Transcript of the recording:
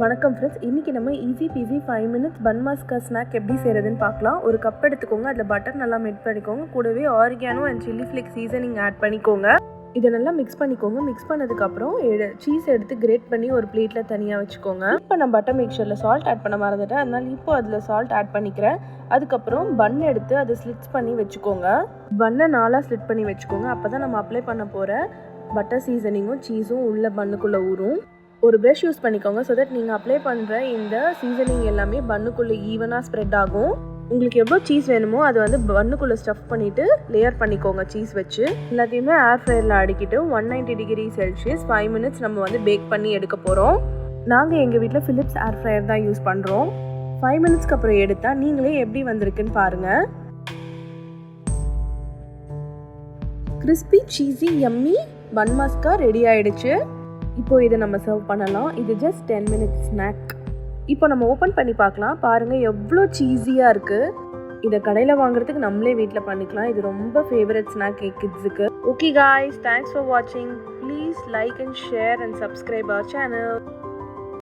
வணக்கம் ஃப்ரெண்ட்ஸ் இன்றைக்கி நம்ம easy peasy five minutes bun maska snack எப்படி செய்கிறதுன்னு பார்க்கலாம். ஒரு கப் எடுத்துக்கோங்க. அதில் பட்டர் நல்லா மெட் பண்ணிக்கோங்க. கூடவே oregano and chilli flake seasoning add பண்ணிக்கோங்க. இதை நல்லா மிக்ஸ் பண்ணிக்கோங்க. மிக்ஸ் பண்ணதுக்கப்புறம் சீஸ் எடுத்து கிரேட் பண்ணி ஒரு பிளேட்டில் தனியாக வச்சுக்கோங்க. இப்போ நான் பட்டர் மிக்சரில் சால்ட் ஆட் பண்ண மறந்துட்டேன். அதனால் இப்போ அதில் சால்ட் ஆட் பண்ணிக்கிறேன். அதுக்கப்புறம் பன் எடுத்து அதை ஸ்லிட்ஸ் பண்ணி வச்சுக்கோங்க. பன்னை நாளாக ஸ்லிட் பண்ணி வச்சுக்கோங்க. அப்போ தான் நம்ம அப்ளை பண்ண போகிற பட்டர் சீசனிங்கும் சீஸும் உள்ள பன்னுக்குள்ளே ஊறும். ஒரு ப்ரஷ் யூஸ் பண்ணிக்கோங்க ஸோ தட் நீங்கள் அப்ளை பண்ணுற இந்த சீசனிங் எல்லாமே பன்னுக்குள்ளே ஈவனாக ஸ்ப்ரெட் ஆகும். உங்களுக்கு எவ்வளோ சீஸ் வேணுமோ அதை வந்து பன்னுக்குள்ளே ஸ்டஃப் பண்ணிவிட்டு லேயர் பண்ணிக்கோங்க சீஸ் வச்சு. எல்லாத்தையுமே ஏர் ஃப்ரையரில் அடிக்கிட்டு one ninety degree Celsius five minutes நம்ம வந்து பேக் பண்ணி எடுக்க போகிறோம் நாங்கள் எங்கள் வீட்டில் ஃபிலிப்ஸ் ஏர் ஃப்ரையர் தான் யூஸ் பண்ணுறோம் ஃபைவ் மினிட்ஸ்க்கு அப்புறம் எடுத்தால் நீங்களே எப்படி வந்திருக்குன்னு பாருங்கள் crispy cheesy yummy bun maska ready ஆயிடுச்சு. இப்போ இதை நம்ம சர்வ் பண்ணலாம். இது ஜஸ்ட் டென் மினிட்ஸ் ஸ்நாக் இப்போ நம்ம ஓப்பன் பண்ணி பார்க்கலாம். பாருங்கள் எவ்வளோ சீஸியாக இருக்குது இதை கடையில் வாங்குறதுக்கு நம்மளே வீட்டில் பண்ணிக்கலாம். இது ரொம்ப ஃபேவரட் ஸ்நாக் கிட்ஸுக்கு ஓகே காய்ஸ் தேங்க்ஸ் ஃபார் வாட்சிங் please like and share and subscribe our channel